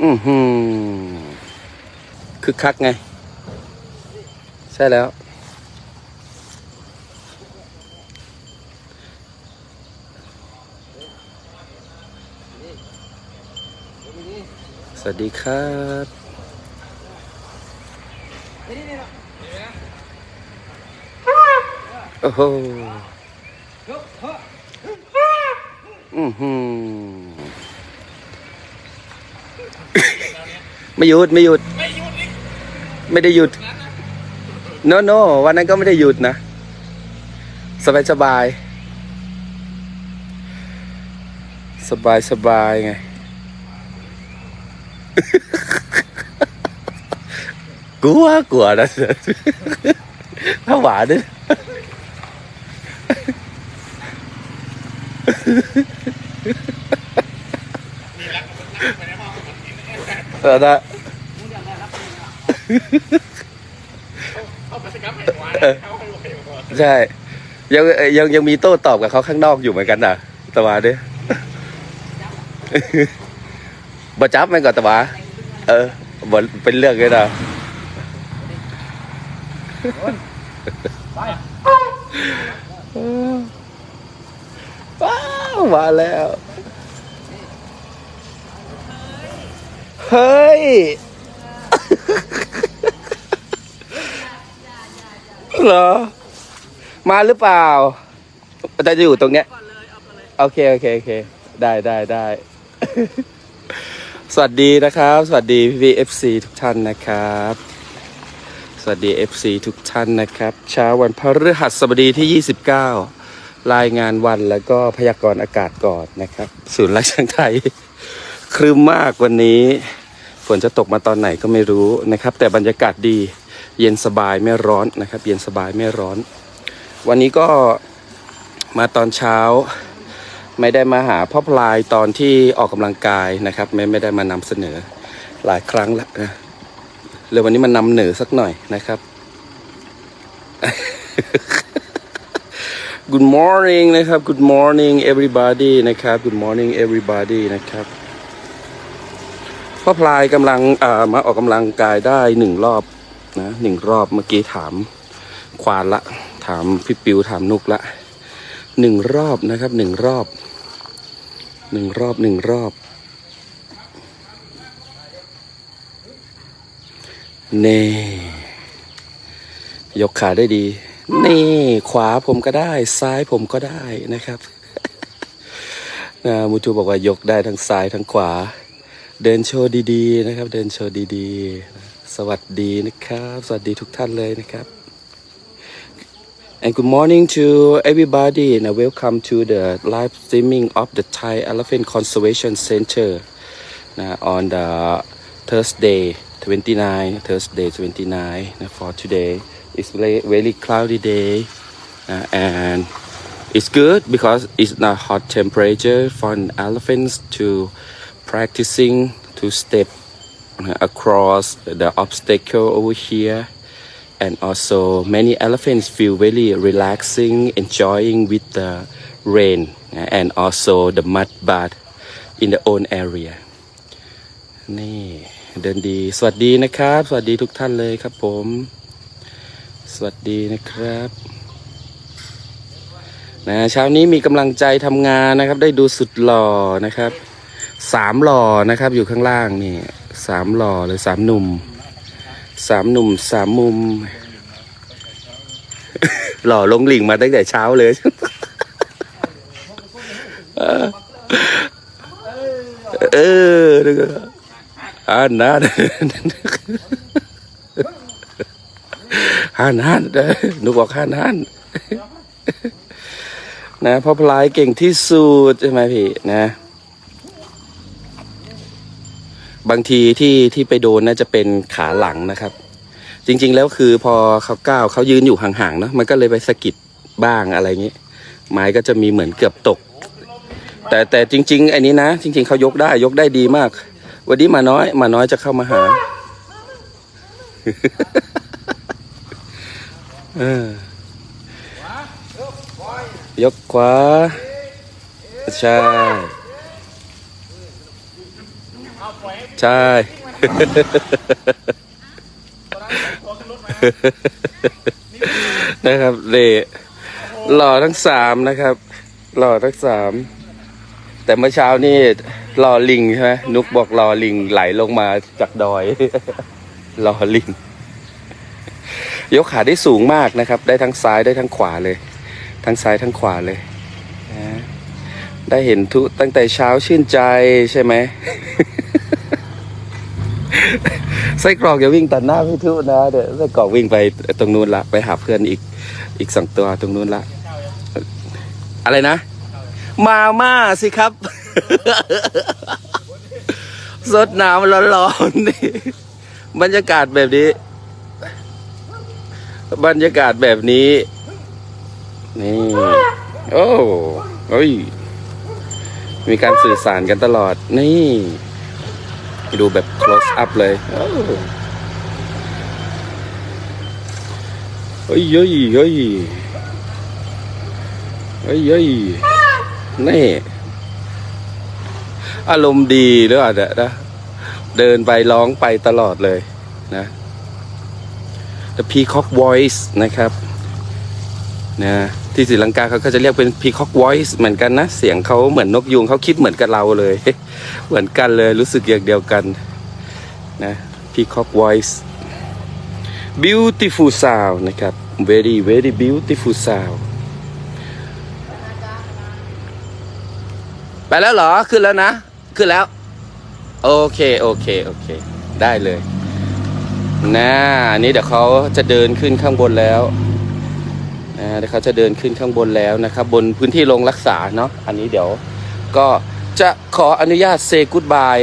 อือหือคึกคักไง ใช่แล้ว สวัสดีครับโอ้โหอือหือ ไม่หยุดไม่หยุด ไม่ได้หยุดโนโนวันนั้นก็ไม่ได้หยุดนะ สบายสบาย สบายสบายไง กลัวกลัวนะถ้าหวานด้วย เออนะใช่ ยังยังยังมีโต้ตอบกับเขาข้างนอกอยู่เหมือนกันนะตะวาด้วยบ่จับมันก่อนตะวาเออบ่เป็นเรื่องเลยนะว้าวมาแล้ว เฮ้ยเหรอ มาหรือเปล่าแต่จะอยู่ตรงเนี้ยโอเคโอเคโอเค ได้ได้ได้ สวัสดีนะครับ สวัสดีพี่เอฟซีทุกท่านนะครับ สวัสดี FC ทุกท่านนะครับ เช้าวันพฤหัสบดีที่ 29 รายงานวันแล้วก็พยากรณ์อากาศก่อนนะครับ ศูนย์ราชการไทยครึ้มมากวันนี้ ฝนจะตกมาตอนไหนก็ไม่รู้นะครับ แต่บรรยากาศดีเย็นสบายไม่ร้อนนะครับ เย็นสบายไม่ร้อน วันนี้ก็มาตอนเช้า ไม่ได้มาหาพ่อพลายตอนที่ออกกำลังกายนะครับ ไม่ไม่ได้มานำเสนอหลายครั้งแล้วนะเลยวันนี้มานำเหนือสักหน่อยนะครับ Good morning นะครับ Good morning everybody นะครับ Good morning everybody นะครับ พ่อพลายกำลังมาออกกำลังกายได้หนึ่งรอบนะหนึ่งรอบเมื่อกี้ถามควานละ ถามพี่ปิวถามนุกละหนึ่งรอบนะครับหนึ่งรอบหนึ่งรอบหนึ่งรอบ เน่ยกขาได้ดี นี่ขวาผมก็ได้ ซ้ายผมก็ได้นะครับนะมูจูบอกว่ายกได้ทั้งซ้ายทั้งขวา เดินโชว์ดีๆนะครับ เดินโชว์ดีๆ สวัสดีนะครับ สวัสดีทุกท่านเลยนะครับ And good morning to everybody and welcome to the live streaming of the Thai Elephant Conservation Center uh, on the Thursday 29 Thursday 29 uh, for today it's very, very cloudy day uh, and it's good because it's not hot temperature for an elephants to practicing to step across the obstacle over here and also many elephants feel very relaxing enjoying with the rain and also the mud bath in the own area นี่เดินดีสวัสดีนะครับ สวัสดีทุกท่านเลยครับผม สวัสดีนะครับนะเช้านี้มีกำลังใจทำงานนะครับ ได้ดูสุดหล่อนะครับ สามหล่อนะครับ อยู่ข้างล่างนี่สามหล่อเลยสามหนุ่มสามหนุ่มสามมุม หล่อลงหลิงมาตั้งแต่เช้าเลยเออนึกว่าอ่านนะห้านห้านหนูบอกห้านห้านนะเพราะพลายเก่งที่สุดใช่ไหมพี่นะ บางทีที่ที่ไปโดนน่าจะเป็นขาหลังนะครับ จริงๆแล้วคือพอเขาก้าวเขายืนอยู่ห่างๆเนอะมันก็เลยไปสะกิดบ้างอะไรอย่างนี้ไม้ก็จะมีเหมือนเกือบตก แต่แต่จริง ๆ อันนี้นะ จริง ๆเขายกได้ยกได้ดีมาก วันนี้มาน้อยมาน้อยจะเข้ามาหาเออยกขวาใช่ ใช่ นะครับเล่หล่อทั้งสามนะครับ หล่อทั้งสามแต่เมื่อเช้านี่รอลิงใช่ไหมนุกบอกรอลิงไหลลงมาจากดอยรอลิง ยกขาได้สูงมากนะครับ ได้ทั้งซ้ายได้ทั้งขวาเลย ทั้งซ้ายทั้งขวาเลยได้เห็นทุตั้งแต่เช้าชื่นใจใช่ไหม ไส้กรอกอย่าวิ่งตัดหน้าพี่ทุนะเดี๋ยวไส้กรอกวิ่งไปตรงนู้นละไปหาเพื่อนอีกอีกสองตัวตรงนู้นละอะไรนะ มาม่าสิครับ สดน้ำร้อนๆนี่บรรยากาศแบบนี้ บรรยากาศแบบนี้ นี่ โอ้เฮ้ยมีการสื่อสารกันตลอดนี่ ดูแบบ close up เลยเฮ้ยเฮ้ยเฮ้ยเฮ้ยเฮ้ยนี่อารมณ์ดีหรือเปล่าเนี่ยนะเดินไปร้องไปตลอดเลยนะ The Peacock Voice นะครับ นะที่ศรีลังกาเขาก็จะเรียกเป็น Peacock Voice เหมือนกันนะ เสียงเขาเหมือนนกยูงเขาคิดเหมือนกับเราเลย เหมือนกันเลยรู้สึกอย่างเดียวกันนะ Peacock Voice beautiful sound นะครับ very very beautiful sound ไปแล้วเหรอ ขึ้นแล้วนะ ขึ้นแล้ว โอเค โอเค โอเค ได้เลยนะอันนี้เดี๋ยวเขาจะเดินขึ้นข้างบนแล้ว นะเดี๋ยวเขาจะเดินขึ้นข้างบนแล้วนะครับ บนพื้นที่โรงรักษาเนาะอันนี้เดี๋ยว ก็จะขออนุญาตเซกูดบาย